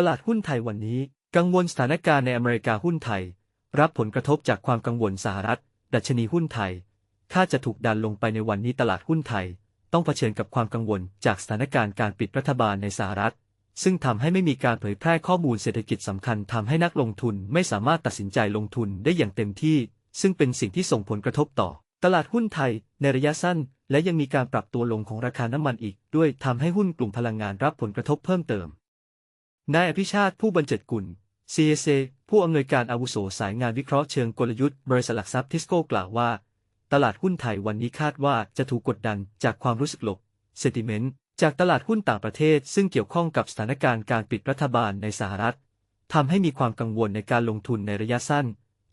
ตลาดหุ้นไทยวันนี้ กังวลสถานการณ์ในอเมริกาหุ้นไทย รับผลกระทบจากความกังวลสหรัฐ ดัชนีหุ้นไทยคาดจะถูกดันลงไปในวันนี้ตลาดหุ้นไทย ต้องเผชิญกับความกังวลจากสถานการณ์การปิดรัฐบาลในสหรัฐ ซึ่งทำให้ไม่มีการเผยแพร่ข้อมูลเศรษฐกิจสำคัญทำให้นักลงทุนไม่สามารถตัดสินใจลงทุนได้อย่างเต็มที่ ซึ่งเป็นสิ่งที่ส่งผลกระทบต่อ ตลาดหุ้นไทย ในระยะสั้น และยังมีการปรับตัวลงของราคาน้ำมันอีก ด้วยทำให้หุ้นกลุ่มพลังงานรับผลกระทบเพิ่มเติม นายอภิชาติผู้บรรเจิดกุล CSA ผู้อำนวยการอาวุโสสายงานวิเคราะห์เชิงกลยุทธ์บริษัทหลักทรัพย์ทิสโก้กล่าวว่า ตลาดหุ้นไทยวันนี้คาดว่าจะถูกกดดันจากความรู้สึกหลบ sentiment จากตลาดหุ้นต่างประเทศ ซึ่งเกี่ยวข้องกับสถานการณ์การปิดรัฐบาลในสหรัฐทำให้มีความกังวลในการลงทุนในระยะสั้น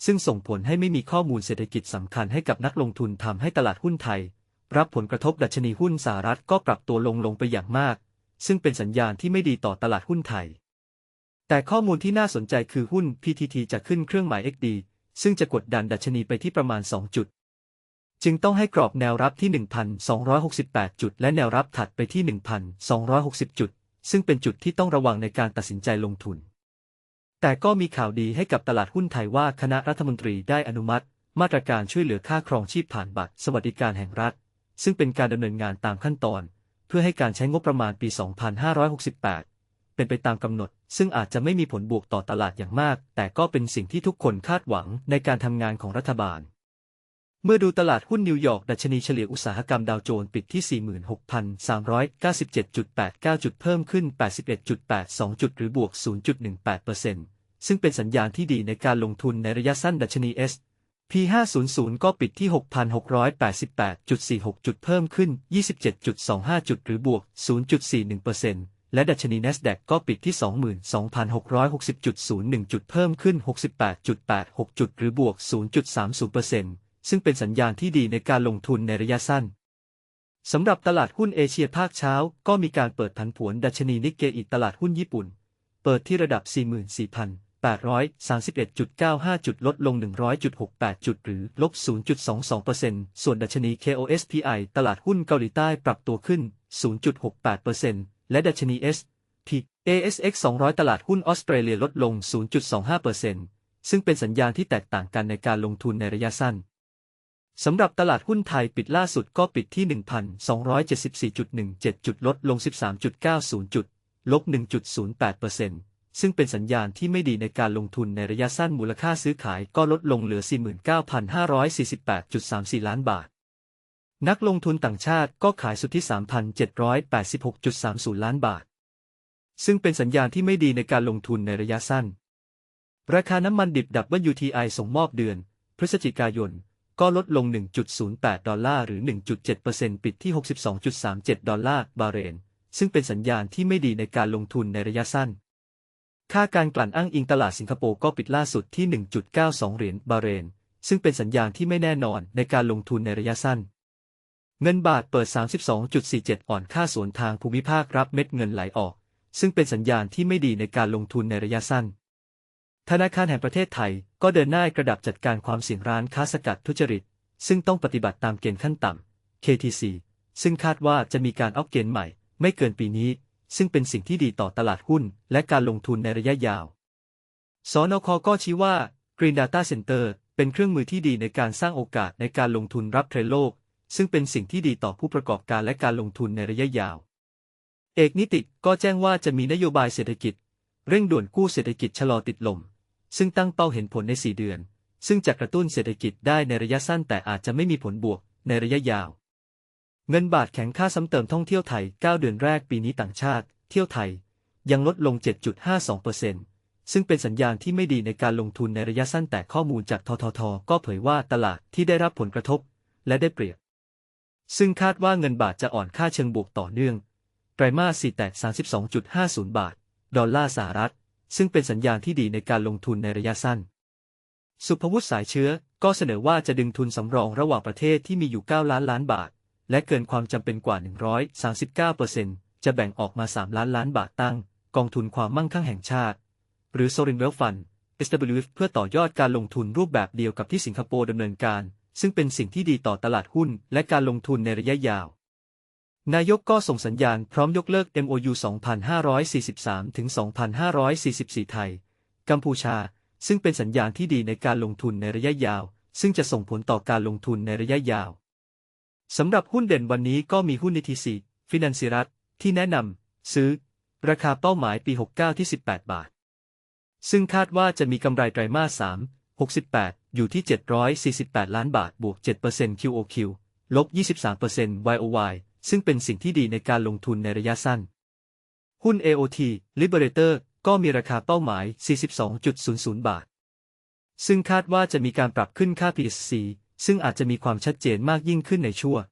ซึ่งส่งผลให้ไม่มีข้อมูลเศรษฐกิจสำคัญให้กับนักลงทุนทำให้ตลาดหุ้นไทย รับผลกระทบดัชนีหุ้นสหรัฐก็ปรับตัวลงลงไปอย่างมาก ซึ่งเป็นสัญญาณที่ไม่ดีต่อตลาดหุ้นไทย แต่ข้อมูลที่น่าสนใจคือหุ้น PTT จะขึ้นเครื่องหมาย XD ซึ่งจะกดดันดัชนีไปที่ประมาณ 2 จุด จึงต้องให้กรอบแนวรับที่ 1,268 จุด และแนวรับถัดไปที่ 1,260 จุด ซึ่งเป็นจุดที่ต้องระวังในการตัดสินใจลงทุน แต่ก็มีข่าวดีให้กับตลาดหุ้นไทยว่าคณะรัฐมนตรีได้อนุมัติ มาตรการช่วยเหลือค่าครองชีพผ่านบัตรสวัสดิการแห่งรัฐ ซึ่งเป็นการดำเนินงานตามขั้นตอน เพื่อให้การใช้งบประมาณปี 2568 เป็นไปตามกำหนด ซึ่งอาจจะไม่มีผลบวกต่อตลาดอย่างมาก แต่ก็เป็นสิ่งที่ทุกคนคาดหวังในการทำงานของรัฐบาล เมื่อดูตลาดหุ้นนิวยอร์กดัชนีเฉลี่ยอุตสาหกรรมดาวโจนส์ปิดที่ 46,397.89 จุดเพิ่มขึ้น 81.82 จุดหรือบวก 0.18%ซึ่งเป็นสัญญาณที่ดีในการลงทุนในระยะสั้นดัชนี S P500 ก็ปิดที่ 6,688.46 จุดเพิ่มขึ้น 27.25 จุดหรือบวก 0.41% และดัชนี NASDAQ ก็ปิดที่ 22,660.01 จุดเพิ่มขึ้น 68.86 จุดหรือบวก 0.30%ซึ่งเป็นสัญญาณที่ดีในการลงทุนในระยะสั้นสำหรับตลาดหุ้นเอเชียภาคเช้า ก็มีการเปิดผันผวนดัชนีนิกเกอิตลาดหุ้นญี่ปุ่น เปิดที่ระดับ 44,831.95 จุดลดลง 100.68 จุดหรือลบ 0.22%ส่วนดัชนี KOSPI ตลาดหุ้นเกาหลีใต้ปรับตัวขึ้น 0.68% และดัชนี SP ASX 200 ตลาดหุ้นออสเตรเลียลดลง 0.25%ซึ่งเป็นสัญญาณที่แตกต่างกันในการลงทุนในระยะสั้นสำหรับตลาดหุ้นไทยปิดล่าสุดก็ปิดที่ 1,274.17 จุดลดลง 13.90 จุด ลบ 1.08%ซึ่งเป็นสัญญาณที่ไม่ดีในการลงทุนในระยะสั้นมูลค่าซื้อขายก็ลดลงเหลือ 49,548.34 ล้านบาท นักลงทุนต่างชาติก็ขายสุทธิ 3,786.30 ล้านบาท ซึ่งเป็นสัญญาณที่ไม่ดีในการลงทุนในระยะสั้น ราคาน้ำมันดิบ WTI ส่งมอบเดือน พฤศจิกายน ก็ลดลง 1.08 ดอลลาร์หรือ 1.7%ปิดที่ 62.37 ดอลลาร์บาเรน ซึ่งเป็นสัญญาณที่ไม่ดีในการลงทุนในระยะสั้น ค่าการกลั่นอ้างอิงตลาดสิงคโปร์ก็ปิดล่าสุดที่ 1.92 เหรียญบาเรน ซึ่งเป็นสัญญาณที่ไม่แน่นอนในการลงทุนในระยะสั้น เงินบาทเปิด 32.47 อ่อนค่าสวนทางภูมิภาครับเม็ดเงินไหลออก ซึ่งเป็นสัญญาณที่ไม่ดีในการลงทุนในระยะสั้น ธนาคารแห่งประเทศไทยก็เดินหน้ากระดับจัดการความเสี่ยงร้านค้าสกัดทุจริต ซึ่งต้องปฏิบัติตามเกณฑ์ขั้นต่ำ KTC ซึ่งคาดว่าจะมีการอัปเกณฑ์ใหม่ ไม่เกินปีนี้ ซึ่งเป็นสิ่งที่ดีต่อตลาดหุ้น และการลงทุนในระยะยาว สนคก็ชี้ว่า Green Data Center เป็นเครื่องมือที่ดีในการสร้างโอกาสในการลงทุนรับเทรนด์โลก ซึ่งเป็นสิ่งที่ดีต่อผู้ประกอบการและการลงทุนในระยะยาว เอกนิติก็แจ้งว่าจะมีนโยบายเศรษฐกิจ เร่งด่วนกู้เศรษฐกิจชะลอติดลม ซึ่งตั้งเป้าเห็นผลใน 4 เดือน ซึ่งจะกระตุ้นเศรษฐกิจได้ในระยะสั้นแต่อาจจะไม่มีผลบวกในระยะยาว เงินบาทแข็งค่าซ้ำเติมท่องเที่ยวไทย 9 เดือนแรกปีนี้ต่างชาติ เที่ยวไทย ยังลดลง 7.52%ซึ่งเป็นสัญญาณที่ไม่ดีในการลงทุนในระยะสั้นแต่ข้อมูลจากททท ก็เผยว่าตลาดที่ได้รับผลกระทบ และได้เปรียบ ซึ่งคาดว่าเงินบาทจะอ่อนค่าเชิงบวกต่อเนื่องไตรมาส4แตะ32.50 บาท ดอลลาร์สหรัฐ ซึ่งเป็นสัญญาณที่ดีในการลงทุนในระยะสั้น สุภวุฒิสายเชื้อก็เสนอว่าจะดึงทุนสำรองระหว่างประเทศที่มีอยู่ 9 ล้านล้านบาท และเกินความจำเป็นกว่า 139%จะแบ่งออกมา 3 ล้านล้านบาทตั้ง กองทุนความมั่งคั่งแห่งชาติ หรือ Sovereign Wealth Fund SWF เพื่อต่อยอดการลงทุนรูปแบบเดียวกับที่สิงคโปร์ดำเนินการ ซึ่งเป็นสิ่งที่ดีต่อตลาดหุ้นและการลงทุนในระยะยาว นายกก็ส่งสัญญาณพร้อมยกเลิก MOU 2543 ถึง 2544 ไทย กัมพูชา ซึ่งเป็นสัญญาณที่ดีในการลงทุนในระยะยาว ซึ่งจะส่งผลต่อการลงทุนในระยะยาว สำหรับหุ้นเด่นวันนี้ก็มีหุ้น NTC ฟินันซิรัตที่แนะนำซื้อ ราคาเป้าหมายปี 69 ที่ 18 บาท ซึ่งคาดว่าจะมีกำไรไตรมาส 3 68 อยู่ที่ 748 ล้านบาท บวก 7% QOQ ลบ 23% YOY ซึ่งเป็นสิ่งที่ดีในการลงทุนในระยะสั้น หุ้น AOT Liberator ก็มีราคาเป้าหมาย 42.00 บาท ซึ่งคาดว่าจะมีการปรับขึ้นค่า PSC ซึ่งอาจจะมีความชัดเจนมากยิ่งขึ้นในช่วง